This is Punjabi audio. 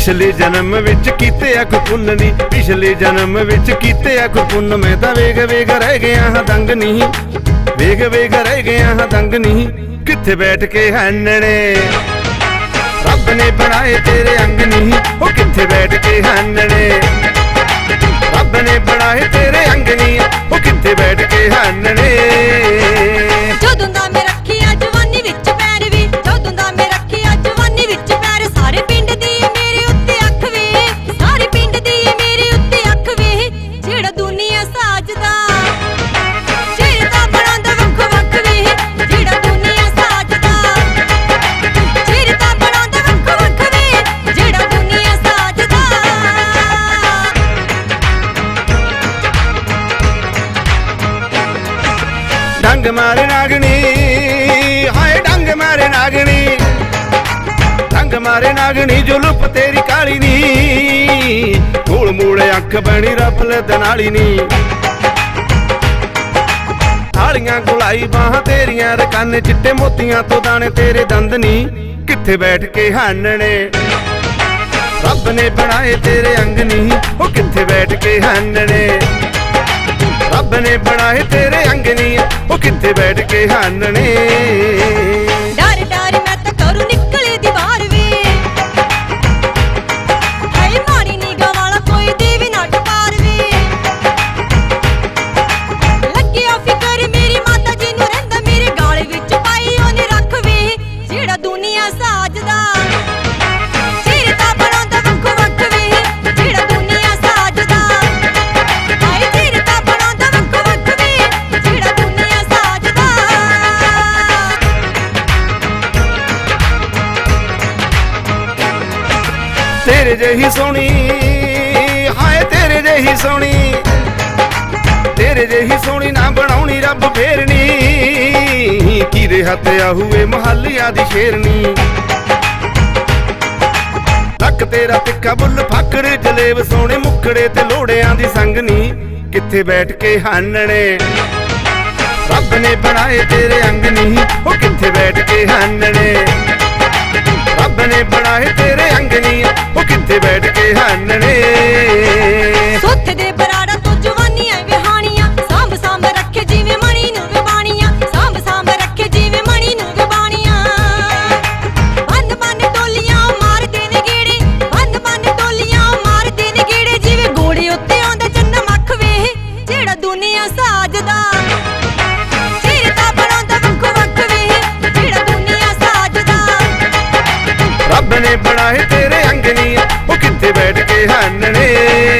ਪਿਛਲੇ ਜਨਮ ਵਿੱਚ ਕੀਤੇ ਆ ਕੋਈ ਨਹੀਂ ਪਿਛਲੇ ਜਨਮ ਵਿੱਚ ਕੀਤੇ ਆ ਕੋਈ ਪੁੰਨ ਮੈਂ ਤਾਂ ਵੇਗ ਵੇਗ ਰਹਿ ਗਿਆ ਹਾਂ, ਦੰਗ ਨਹੀਂ। ਵੇਗ ਵੇਗ ਰਹਿ ਗਿਆ ਹਾਂ, ਦੰਗ ਨਹੀਂ। ਕਿੱਥੇ ਬੈਠ ਕੇ ਹੰਨਣੇ? ਰੱਬ ਨੇ ਬਣਾਏ ਤੇਰੇ ਅੰਗ ਨਹੀਂ। ਉਹ ਕਿੱਥੇ ਬੈਠ ਕੇ ਹੰਨਣੇ? ਰੱਬ ਨੇ ਬਣਾਏ ਤੇਰੇ ਅੰਗ ਨਹੀਂ। ਉਹ ਕਿੱਥੇ ਬੈਠ ਕੇ ਹੰਨਣੇ? ਡੰਗ ਮਾਰੇ ਨਾਗਣੀ। ਹਾਏ, ਡੰਗ ਮਾਰੇ ਨਾਗਣੀ। ਡੰਗ ਮਾਰੇ ਨਾਗਣੀ ਜੁਲਪ ਤੇਰੀ ਕਾਲੀ ਨੀ। ਗੋਲ ਮੂੜ ਅੱਖ ਬਣੀ ਰਫਲ ਦਨਾਲੀ ਨੀ। ਥਾਲੀਆਂ ਗੁਲਾਈ ਬਾਹਾਂ ਤੇਰੀਆਂ, ਰਕਨ ਚਿੱਟੇ ਮੋਤੀਆਂ ਤੋਂ ਦਾਣੇ ਤੇਰੇ ਦੰਦ ਨੀ। ਕਿੱਥੇ ਬੈਠ ਕੇ ਹਾਨਣੇ? ਰੱਬ ਨੇ ਬਣਾਏ ਤੇਰੇ ਅੰਗ ਨੀ। ਉਹ ਕਿੱਥੇ ਬੈਠ ਕੇ ਹਾਨਣੇ? ਰੱਬ ਨੇ ਬਣਾਏ ਤੇਰੇ ਬੈਠ ਕੇ ਹਾਨਣੇ। ਤੇਰੇ ਜਿਹੀ ਸੋਹਣੀ, ਹਾਏ ਤੇਰੇ ਜਿਹੀ ਸੋਹਣੀ। ਤੇਰੇ ਜਿਹੀ ਸੋਹਣੀ ਨਾ ਬਣਾਉਣੀ ਰੱਬ ਫੇਰਨੀ। ਕਿਹਦੇ ਹੱਥ ਆਹੂਏ ਮਹੱਲਿਆਂ ਦੀ ਸ਼ੇਰਨੀ। ਲੱਕ ਤੇਰਾ ਤਿੱਖਾ ਬੁੱਲ ਫਾਕੜੇ ਜਲੇਬ ਸੋਹਣੇ ਮੁਖੜੇ ਤੇ ਲੋੜਿਆਂ ਦੀ ਸੰਗਨੀ। ਕਿੱਥੇ ਬੈਠ ਕੇ ਹਾਨਣੇ? ਰੱਬ ਨੇ ਬਣਾਏ ਤੇਰੇ ਅੰਗ ਨਹੀਂ ਉਹ ਕਿੱਥੇ ਬੈਠ ਕੇ ਹਾਨਣੇ? ਰੱਬ ਨੇ ਬਣਾਏ ਤੇਰੇ ਹਾਨਣੇ ਸੁੱਥ ਦੇ ਬਰਾੜਾ ਤੋਂ ਜਵਾਨੀਆਂ ਵਿਹਾਣੀਆਂ ਸਾਂਭ ਸਾਂਭ ਰੱਖੇ ਜਿਵੇਂ ਮਣੀ ਨੂੰ ਵਿਬਾਣੀਆਂ ਸਾਂਭ ਸਾਂਭ ਰੱਖੇ ਜਿਵੇਂ ਮਣੀ ਨੂੰ ਵਿਬਾਣੀਆਂ। ਬੰਦ ਬੰਦ ਟੋਲੀਆਂ ਮਾਰਦੇ ਨੇ ਗੇੜੇ ਬੰਦ ਬੰਦ ਟੋਲੀਆਂ ਮਾਰਦੇ ਨੇ ਗੇੜੇ ਜਿਵੇਂ ਗੋੜੇ ਉੱਤੇ ਆਉਂਦਾ ਚੰਨ ਮੱਖ ਵੇ ਜਿਹੜਾ ਦੁਨੀਆ ਸਾਜਦਾ। ਸਿਰ ਤਾਂ ਬਣਾਉਂਦਾ ਵੱਖ ਵੱਖ ਵੇ ਜਿਹੜਾ ਦੁਨੀਆ ਸਾਜਦਾ। ਰੱਬ ਨੇ ਬਣਾਏ ਤੇਰੇ ਅੰਗ ਇੱਥੇ ਬੈਠ ਕੇ ਹਾਨਣੇ।